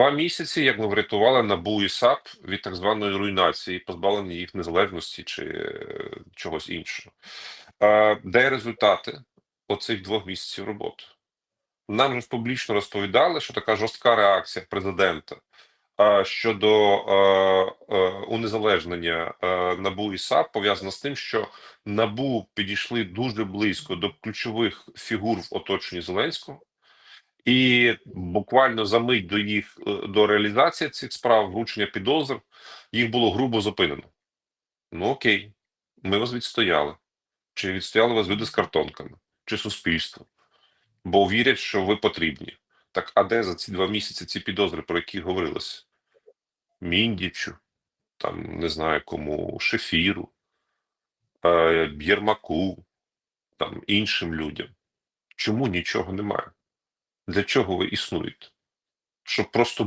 Два місяці, як ми врятували НАБУ і САП від так званої руйнації, позбавлення їх незалежності чи е, чогось іншого. Де результати оцих двох місяців роботи? Нам же публічно розповідали, що така жорстка реакція президента щодо е, унезалежнення е, НАБУ і САП пов'язана з тим, що НАБУ підійшли дуже близько до ключових фігур в оточенні Зеленського. І буквально за мить до їх е, до реалізації цих справ, вручення підозр, їх було грубо зупинено. Ну окей, ми вас відстояли. Чи відстояли вас люди з картонками, чи суспільство? Бо вірять, що ви потрібні. Так, а де за ці два місяці ці підозри, про які говорилося? Міндічу, там не знаю кому, Шефіру, е, Єрмаку, там іншим людям. Чому нічого немає? Для чого ви існуєте? Щоб просто